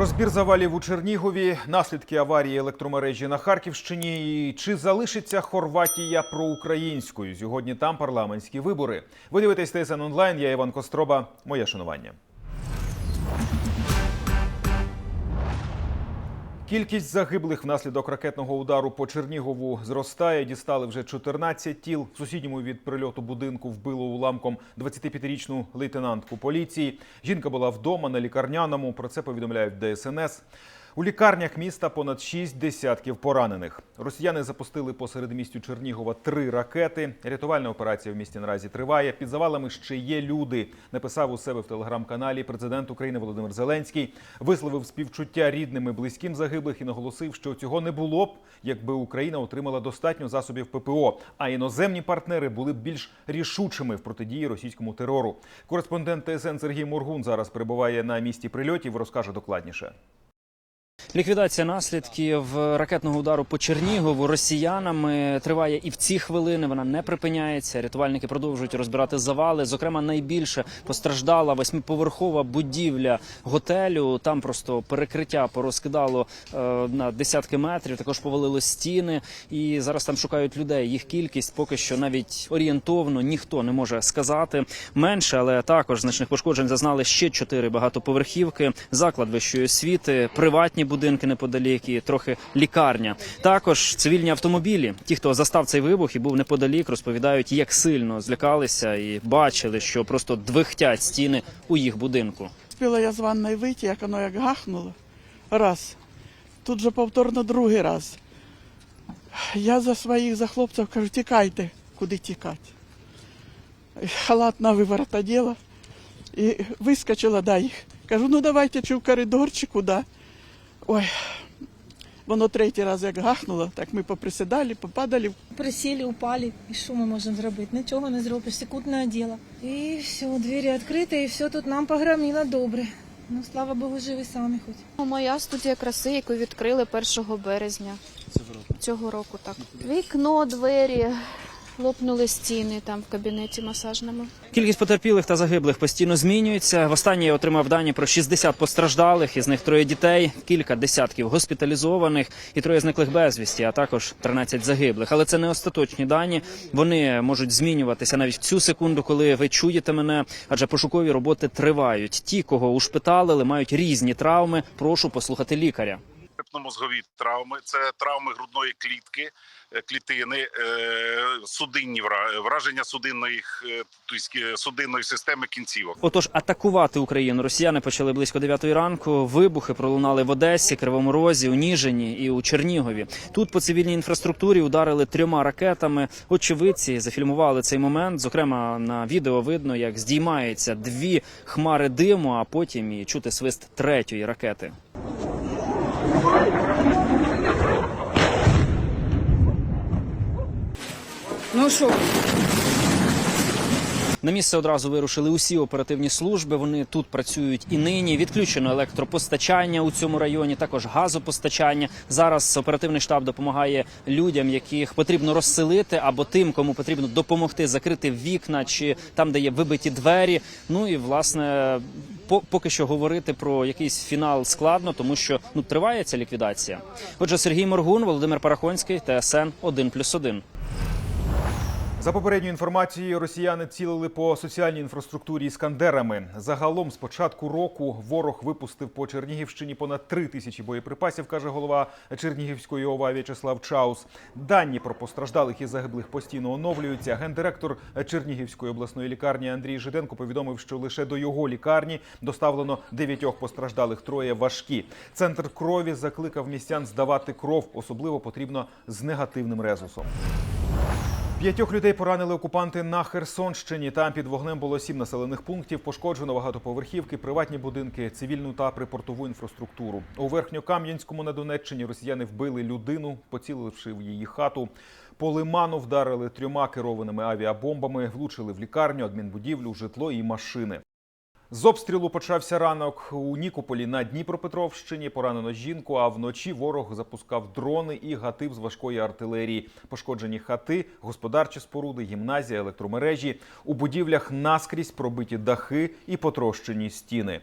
Розбір завалів у Чернігові, наслідки аварії електромережі на Харківщині. І чи залишиться Хорватія проукраїнською? Сьогодні там парламентські вибори. Ви дивитесь ТСН онлайн. Я Іван Костроба. Моє шанування. Кількість загиблих внаслідок ракетного удару по Чернігову зростає. Дістали вже 14 тіл. В сусідньому від прильоту будинку вбило уламком 25-річну лейтенантку поліції. Жінка була вдома на лікарняному. Про це повідомляють ДСНС. У лікарнях міста понад шість десятків поранених. Росіяни запустили посеред містю Чернігова три ракети. Рятувальна операція в місті наразі триває. Під завалами ще є люди. Написав у себе в телеграм-каналі президент України Володимир Зеленський. Висловив співчуття рідним і близьким загиблих і наголосив, що цього не було б, якби Україна отримала достатньо засобів ППО. А іноземні партнери були б більш рішучими в протидії російському терору. Кореспондент ТСН Сергій Моргун зараз перебуває на місці прильотів. Розкаже докладніше. Ліквідація наслідків ракетного удару по Чернігову росіянами триває і в ці хвилини. Вона не припиняється. Рятувальники продовжують розбирати завали. Зокрема, найбільше постраждала восьмиповерхова будівля готелю. Там просто перекриття порозкидало е, на десятки метрів. Також повалило стіни, і зараз там шукають людей. Їх кількість поки що навіть орієнтовно ніхто не може сказати. Менше, але також значних пошкоджень зазнали ще чотири багатоповерхівки, заклад вищої освіти, приватні будинки неподалік і трохи лікарня. Також цивільні автомобілі. Ті, хто застав цей вибух і був неподалік, розповідають, як сильно злякалися і бачили, що просто двихтять стіни у їх будинку. Успіла я з ванної вийти, як воно як гахнуло. Раз. Тут же повторно другий раз. Я за своїх за хлопців кажу, тікайте, куди тікати. Халат на виворот одела і вискочила да їх. Кажу, ну давайте чи в коридор, чи куди. Ой, воно третій раз як гахнуло, так ми поприсідали, попадали. Присели, упали. І що ми можемо зробити? Нічого не зробиш, секундне діло. І все, двері відкриті, і все тут нам погроміло добре. Ну, слава Богу, живі самі хоч. Моя студія краси, яку відкрили 1 березня цього року. цього року. Так вікно, двері, лопнули стіни там в кабінеті масажному. Кількість потерпілих та загиблих постійно змінюється. Востаннє я отримав дані про 60 постраждалих, із них троє дітей, кілька десятків госпіталізованих і троє зниклих безвісті, а також 13 загиблих. Але це не остаточні дані. Вони можуть змінюватися навіть в цю секунду, коли ви чуєте мене, адже пошукові роботи тривають. Ті, кого ушпиталили, мають різні травми. Прошу послухати лікаря. Черепно-мозгові травми, це травми грудної клітки, клітини, е, судинні вра- враження судинної, е, тобто судинної системи кінцівок. Отож, атакувати Україну росіяни почали близько 9 ранку. Вибухи пролунали в Одесі, Кривому Розі, у Ніжині і у Чернігові. Тут по цивільній інфраструктурі ударили трьома ракетами. Очевидці зафільмували цей момент. Зокрема, на відео видно, як здіймаються дві хмари диму, а потім і чути свист третьої ракети. Ну що? На місце одразу вирушили усі оперативні служби. Вони тут працюють і нині. Відключено електропостачання у цьому районі, також газопостачання. Зараз оперативний штаб допомагає людям, яких потрібно розселити, або тим, кому потрібно допомогти закрити вікна чи там, де є вибиті двері. Ну і власне по- поки що говорити про якийсь фінал складно, тому що ну триває ця ліквідація. Отже, Сергій Моргун, Володимир Парахонський, ТСН 1+,1. За попередньою інформацією, росіяни цілили по соціальній інфраструктурі іскандерами. Загалом з початку року ворог випустив по Чернігівщині понад три тисячі боєприпасів, каже голова Чернігівської ОВА В'ячеслав Чаус. Дані про постраждалих і загиблих постійно оновлюються. Гендиректор Чернігівської обласної лікарні Андрій Жиденко повідомив, що лише до його лікарні доставлено дев'ятьох постраждалих, троє важкі. Центр крові закликав містян здавати кров, особливо потрібно з негативним резусом. П'ятьох людей поранили окупанти на Херсонщині. Там під вогнем було сім населених пунктів. Пошкоджено багатоповерхівки, приватні будинки, цивільну та припортову інфраструктуру. У Верхньокам'янському на Донеччині росіяни вбили людину, поціливши в її хату. По лиману вдарили трьома керованими авіабомбами, влучили в лікарню, адмінбудівлю, житло і машини. З обстрілу почався ранок у Нікополі на Дніпропетровщині. Поранено жінку. А вночі ворог запускав дрони і гатив з важкої артилерії. Пошкоджені хати, господарчі споруди, гімназія, електромережі. У будівлях наскрізь пробиті дахи і потрощені стіни.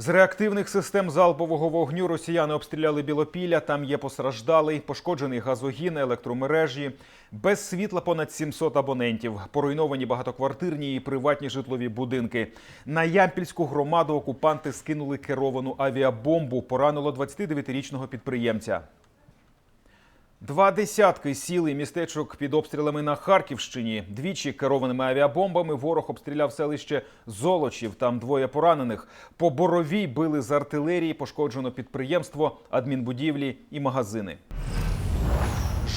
З реактивних систем залпового вогню росіяни обстріляли Білопілля. Там є постраждалий, пошкоджений газогін, електромережі. Без світла понад 700 абонентів. Поруйновані багатоквартирні і приватні житлові будинки. На Ямпільську громаду окупанти скинули керовану авіабомбу. Поранило 29-річного підприємця. Два десятки сіл і містечок під обстрілами на Харківщині. Двічі керованими авіабомбами ворог обстріляв селище Золочів. Там двоє поранених. По боровій били з артилерії, пошкоджено підприємство, адмінбудівлі і магазини.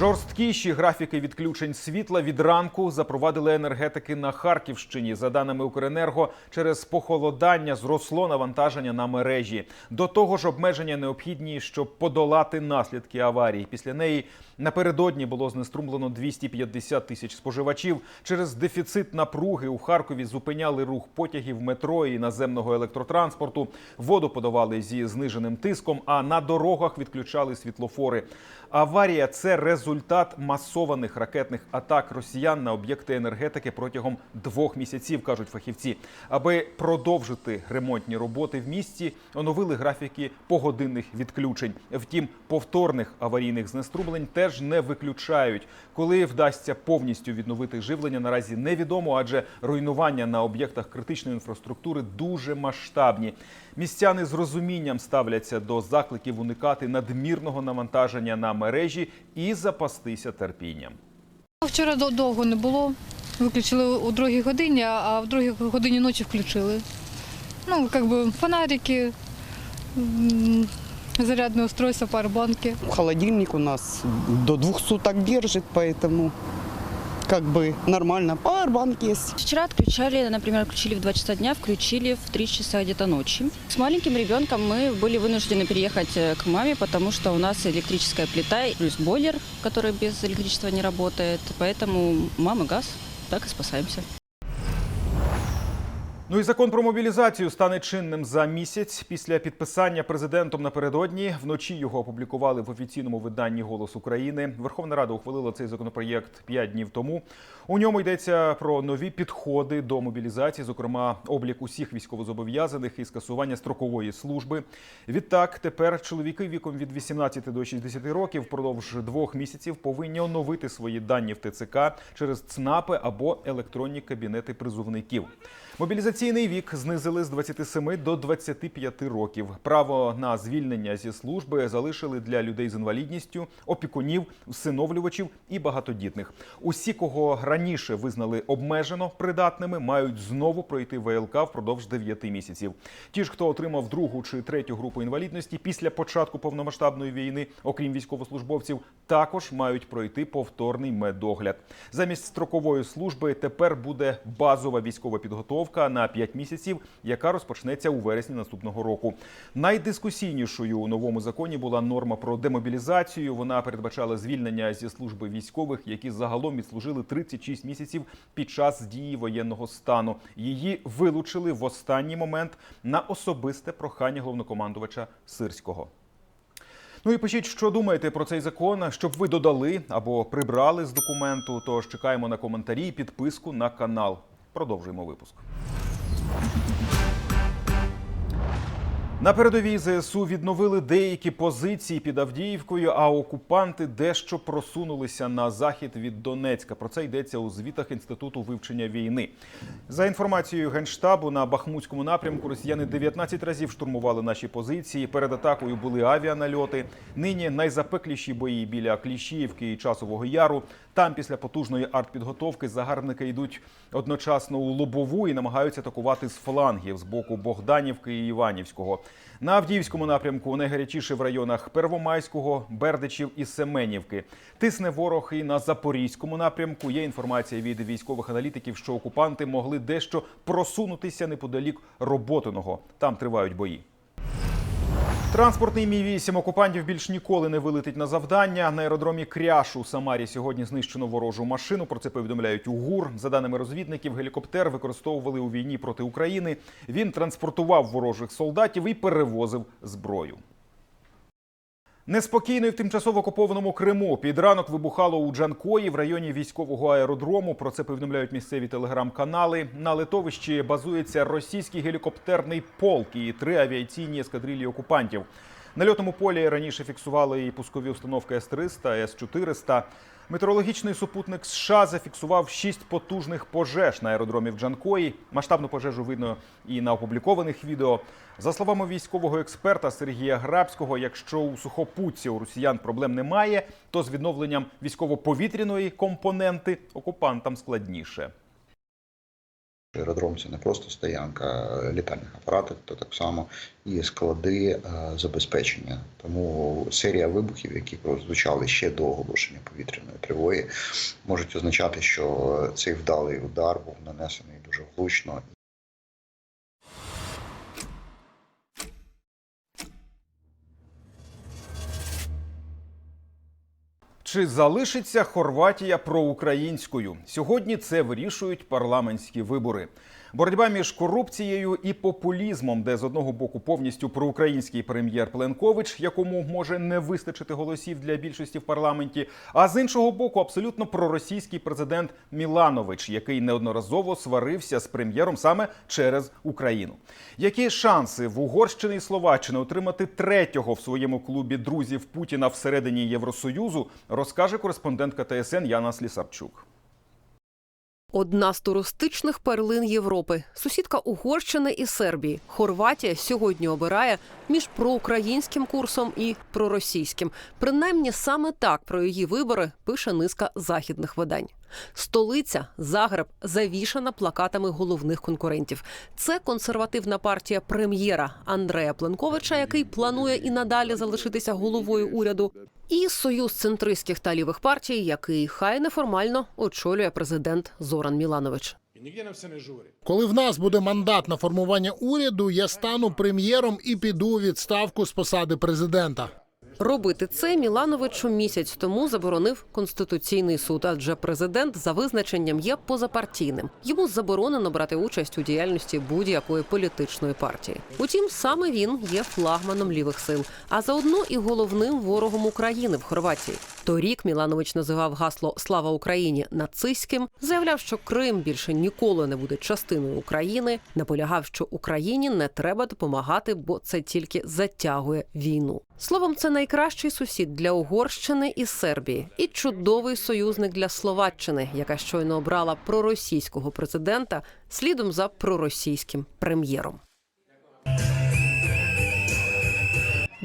Жорсткіші графіки відключень світла від ранку запровадили енергетики на Харківщині. За даними Укренерго, через похолодання зросло навантаження на мережі. До того ж, обмеження необхідні, щоб подолати наслідки аварії. Після неї напередодні було знеструмлено 250 тисяч споживачів. Через дефіцит напруги у Харкові зупиняли рух потягів метро і наземного електротранспорту. Воду подавали зі зниженим тиском, а на дорогах відключали світлофори. Аварія це результат масованих ракетних атак росіян на об'єкти енергетики протягом двох місяців, кажуть фахівці. Аби продовжити ремонтні роботи в місті, оновили графіки погодинних відключень. Втім, повторних аварійних знеструмлень теж не виключають. Коли вдасться повністю відновити живлення, наразі невідомо, адже руйнування на об'єктах критичної інфраструктури дуже масштабні. Містяни з розумінням ставляться до закликів уникати надмірного навантаження на мережі і запастися терпінням. Вчора до- довго не було. Виключили у другій годині, а в другій годині ночі включили. Ну, как бы фонарики, м, зарядное устройство, пауэрбанки. Холодильник у нас до двух суток держит, поэтому как бы нормально. Пауэрбанк есть. Вчера отключали, например, включили в 2 часа дня, включили в 3 часа где-то ночи. С маленьким ребенком мы были вынуждены переехать э, к маме, потому что у нас электрическая плита плюс бойлер, который без электричества не работает. Поэтому мама газ, так и спасаемся. Ну і закон про мобілізацію стане чинним за місяць після підписання президентом напередодні. Вночі його опублікували в офіційному виданні Голос України. Верховна Рада ухвалила цей законопроєкт п'ять днів тому. У ньому йдеться про нові підходи до мобілізації, зокрема облік усіх військовозобов'язаних і скасування строкової служби. Відтак, тепер чоловіки віком від 18 до 60 років впродовж двох місяців повинні оновити свої дані в ТЦК через ЦНАПи або електронні кабінети призовників. Мобілізаційний вік знизили з 27 до 25 років. Право на звільнення зі служби залишили для людей з інвалідністю, опікунів, всиновлювачів і багатодітних. Усі, кого раніше визнали обмежено придатними, мають знову пройти ВЛК впродовж 9 місяців. Ті ж, хто отримав другу чи третю групу інвалідності після початку повномасштабної війни, окрім військовослужбовців, також мають пройти повторний медогляд. Замість строкової служби тепер буде базова військова підготовка на 5 місяців, яка розпочнеться у вересні наступного року. Найдискусійнішою у новому законі була норма про демобілізацію. Вона передбачала звільнення зі служби військових, які загалом відслужили 36 місяців під час дії воєнного стану. Її вилучили в останній момент на особисте прохання головнокомандувача Сирського. Ну і пишіть, що думаєте про цей закон, щоб ви додали або прибрали з документу. Тож чекаємо на коментарі і підписку на канал. Продовжуємо випуск. Thank you. На передовій ЗСУ відновили деякі позиції під Авдіївкою, а окупанти дещо просунулися на захід від Донецька. Про це йдеться у звітах інституту вивчення війни. За інформацією генштабу на Бахмутському напрямку росіяни 19 разів штурмували наші позиції. Перед атакою були авіанальоти. Нині найзапекліші бої біля Кліщіївки і Часового Яру. Там після потужної артпідготовки загарбники йдуть одночасно у лобову і намагаються атакувати з флангів з боку Богданівки і Іванівського. На Авдіївському напрямку найгарячіше в районах Первомайського, Бердичів і Семенівки. Тисне ворог і на Запорізькому напрямку. Є інформація від військових аналітиків, що окупанти могли дещо просунутися неподалік Роботиного. Там тривають бої. Транспортний мі 8 окупантів більш ніколи не вилетить на завдання. На аеродромі Кряш у Самарі сьогодні знищено ворожу машину. Про це повідомляють у ГУР. За даними розвідників, гелікоптер використовували у війні проти України. Він транспортував ворожих солдатів і перевозив зброю. Неспокійно і в тимчасово окупованому Криму під ранок вибухало у Джанкої в районі військового аеродрому. Про це повідомляють місцеві телеграм-канали. На литовищі базується російський гелікоптерний полк і три авіаційні ескадрилі окупантів. На льотному полі раніше фіксували і пускові установки С-300, С-400. Метеорологічний супутник США зафіксував шість потужних пожеж на аеродромі в Джанкої. Масштабну пожежу видно і на опублікованих відео. За словами військового експерта Сергія Грабського, якщо у сухопутці у росіян проблем немає, то з відновленням військово-повітряної компоненти окупантам складніше. Аеродром це не просто стоянка літальних апаратів, то так само і склади е, забезпечення. Тому серія вибухів, які прозвучали ще до оголошення повітряної тривоги, можуть означати, що цей вдалий удар був нанесений дуже влучно Чи залишиться Хорватія проукраїнською? Сьогодні це вирішують парламентські вибори. Боротьба між корупцією і популізмом, де з одного боку повністю проукраїнський прем'єр Пленкович, якому може не вистачити голосів для більшості в парламенті, а з іншого боку, абсолютно проросійський президент Міланович, який неодноразово сварився з прем'єром саме через Україну. Які шанси в Угорщини і Словаччини отримати третього в своєму клубі друзів Путіна всередині Євросоюзу, розкаже кореспондентка ТСН Яна Слісарчук. Одна з туристичних перлин Європи, сусідка Угорщини і Сербії. Хорватія сьогодні обирає між проукраїнським курсом і проросійським. Принаймні саме так про її вибори пише низка західних видань. Столиця Загреб завішана плакатами головних конкурентів. Це консервативна партія прем'єра Андрея Пленковича, який планує і надалі залишитися головою уряду, і союз центристських та лівих партій, який хай неформально очолює президент Зоран Міланович. Коли в нас буде мандат на формування уряду, я стану прем'єром і піду у відставку з посади президента. Робити це Мілановичу місяць тому заборонив конституційний суд, адже президент за визначенням є позапартійним. Йому заборонено брати участь у діяльності будь-якої політичної партії. Утім, саме він є флагманом лівих сил, а заодно і головним ворогом України в Хорватії. Торік Міланович називав гасло Слава Україні нацистським, заявляв, що Крим більше ніколи не буде частиною України. Наполягав, що Україні не треба допомагати, бо це тільки затягує війну. Словом, це найкращий сусід для Угорщини і Сербії, і чудовий союзник для Словаччини, яка щойно обрала проросійського президента слідом за проросійським прем'єром.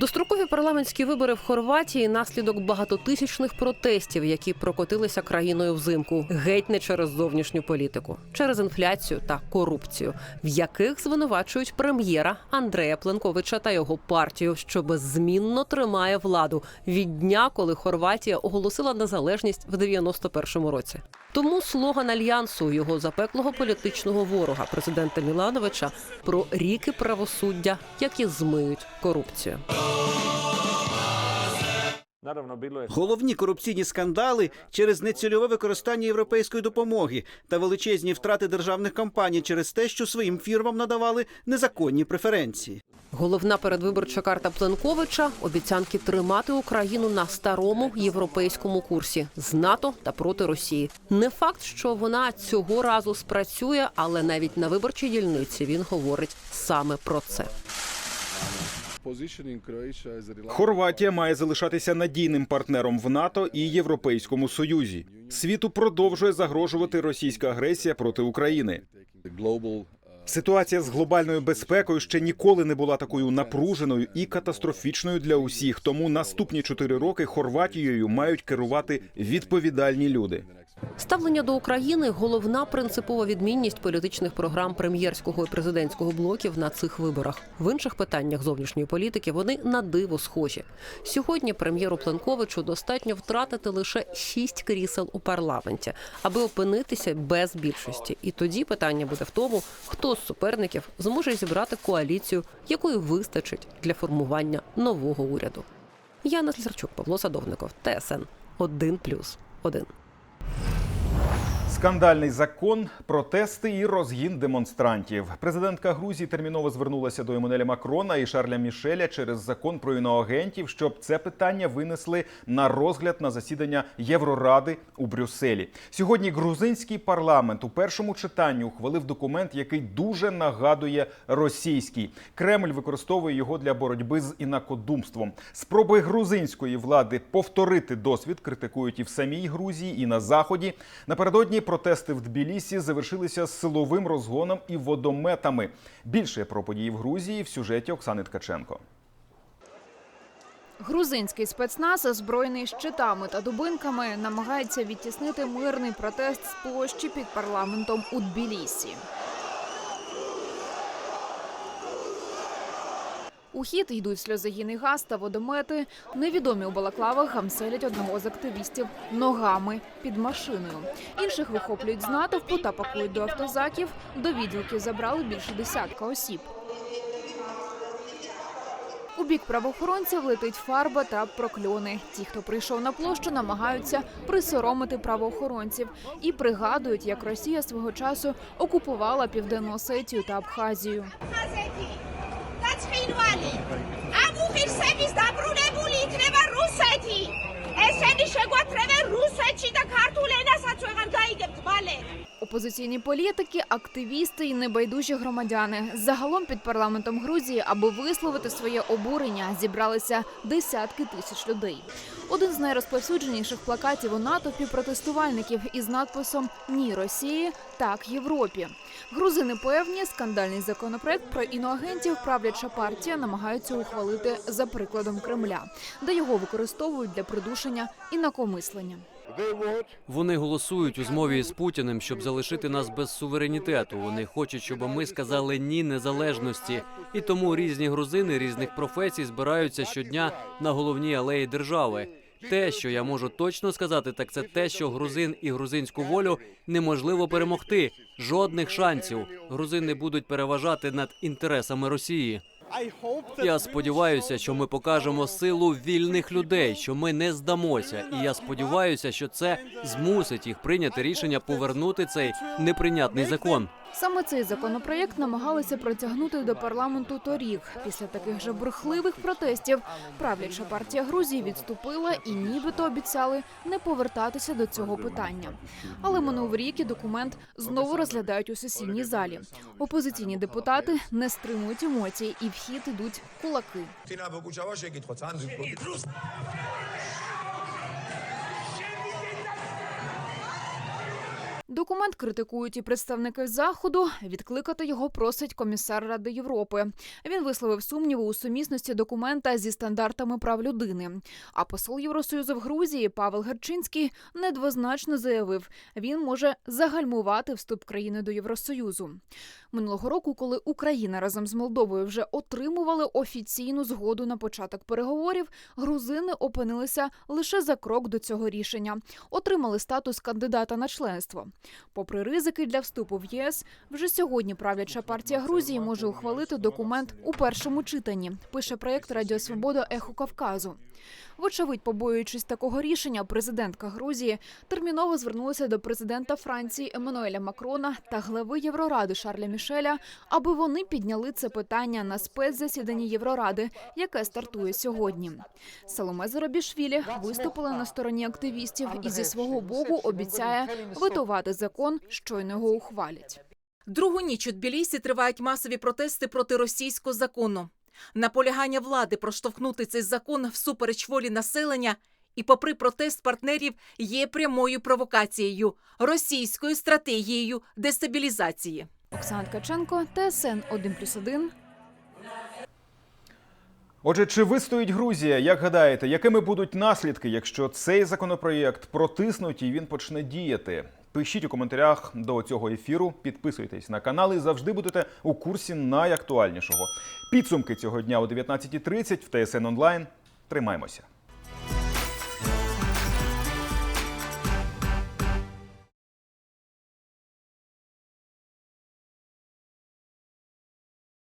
Дострокові парламентські вибори в Хорватії наслідок багатотисячних протестів, які прокотилися країною взимку, геть не через зовнішню політику, через інфляцію та корупцію, в яких звинувачують прем'єра Андрея Пленковича та його партію, що беззмінно тримає владу від дня, коли Хорватія оголосила незалежність в 91-му році. Тому слоган альянсу його запеклого політичного ворога, президента Мілановича, про ріки правосуддя, які змиють корупцію. Головні корупційні скандали через нецільове використання європейської допомоги та величезні втрати державних компаній через те, що своїм фірмам надавали незаконні преференції. Головна передвиборча карта Пленковича обіцянки тримати Україну на старому європейському курсі з НАТО та проти Росії. Не факт, що вона цього разу спрацює, але навіть на виборчій дільниці він говорить саме про це. Хорватія має залишатися надійним партнером в НАТО і Європейському Союзі. Світу продовжує загрожувати російська агресія проти України. Ситуація з глобальною безпекою ще ніколи не була такою напруженою і катастрофічною для усіх. Тому наступні чотири роки Хорватією мають керувати відповідальні люди. Ставлення до України головна принципова відмінність політичних програм прем'єрського і президентського блоків на цих виборах. В інших питаннях зовнішньої політики вони на диво схожі. Сьогодні прем'єру Пленковичу достатньо втратити лише шість крісел у парламенті, аби опинитися без більшості. І тоді питання буде в тому, хто з суперників зможе зібрати коаліцію, якої вистачить для формування нового уряду. Яна Слярчук, Павло Садовников, ТСН 1+,1. Скандальний закон, протести і розгін демонстрантів. Президентка Грузії терміново звернулася до Еммануеля Макрона і Шарля Мішеля через закон про іноагентів, щоб це питання винесли на розгляд на засідання Євроради у Брюсселі. Сьогодні грузинський парламент у першому читанні ухвалив документ, який дуже нагадує російський. Кремль використовує його для боротьби з інакодумством. Спроби грузинської влади повторити досвід критикують і в самій Грузії, і на заході. Напередодні протести в Тбілісі завершилися силовим розгоном і водометами. Більше про події в Грузії в сюжеті Оксани Ткаченко. Грузинський спецназ, озброєний щитами та дубинками, намагається відтіснити мирний протест з площі під парламентом у Тбілісі. У хід йдуть сльозогінний газ та водомети. Невідомі у балаклавах гамселять одного з активістів ногами під машиною. Інших вихоплюють з натовпу та пакують до автозаків. До відділків забрали більше десятка осіб. У бік правоохоронців летить фарба та прокльони. Ті, хто прийшов на площу, намагаються присоромити правоохоронців і пригадують, як Росія свого часу окупувала південну Осетію та Абхазію. უღირსების დაბრუნებული იქნება რუსეთი ესენი შეგვათრევენ რუსეთში და ქართულ ენასაც ვეღარ გაიგებთ მალე Опозиційні політики, активісти і небайдужі громадяни. Загалом під парламентом Грузії, аби висловити своє обурення, зібралися десятки тисяч людей. Один з найрозповсюдженіших плакатів у натовпі протестувальників із надписом Ні Росії, так Європі. Грузини певні, скандальний законопроект про іноагентів правляча партія намагається ухвалити за прикладом Кремля, де його використовують для придушення інакомислення. Вони голосують у змові з Путіним, щоб залишити нас без суверенітету. Вони хочуть, щоб ми сказали ні незалежності. І тому різні грузини різних професій збираються щодня на головній алеї держави. Те, що я можу точно сказати, так це те, що грузин і грузинську волю неможливо перемогти. Жодних шансів. Грузини будуть переважати над інтересами Росії. Я сподіваюся, що ми покажемо силу вільних людей, що ми не здамося. І я сподіваюся, що це змусить їх прийняти рішення повернути цей неприйнятний закон. Саме цей законопроєкт намагалися протягнути до парламенту торік. Після таких же брехливих протестів правляча партія Грузії відступила і нібито обіцяли не повертатися до цього питання. Але минув рік і документ знову розглядають у сесійній залі. Опозиційні депутати не стримують емоцій і в хід ідуть кулаки. Документ критикують і представники заходу. Відкликати його просить комісар Ради Європи. Він висловив сумніви у сумісності документа зі стандартами прав людини. А посол Євросоюзу в Грузії Павел Герчинський недвозначно заявив, він може загальмувати вступ країни до Євросоюзу. Минулого року, коли Україна разом з Молдовою вже отримували офіційну згоду на початок переговорів, грузини опинилися лише за крок до цього рішення, отримали статус кандидата на членство. Попри ризики для вступу в ЄС, вже сьогодні правляча партія Грузії може ухвалити документ у першому читанні. Пише проєкт Радіо Свобода Ехо Кавказу. Вочевидь, побоюючись такого рішення, президентка Грузії терміново звернулася до президента Франції Еммануеля Макрона та глави Євроради Шарля Мішеля, аби вони підняли це питання на спецзасіданні Євроради, яке стартує сьогодні. Саломе Зарабішвілі виступила на стороні активістів і зі свого боку обіцяє витувати закон, щойно його ухвалять. Другу ніч у Тбілісі тривають масові протести проти російського закону. Наполягання влади проштовхнути цей закон всупереч волі населення і, попри протест партнерів, є прямою провокацією російською стратегією дестабілізації. Оксана Ткаченко, ТСН 1+,1. Отже, чи вистоїть Грузія? Як гадаєте, якими будуть наслідки, якщо цей законопроєкт протиснуть і він почне діяти? Пишіть у коментарях до цього ефіру, підписуйтесь на канал і завжди будете у курсі найактуальнішого. Підсумки цього дня о 19.30 в ТСН онлайн. Тримаймося.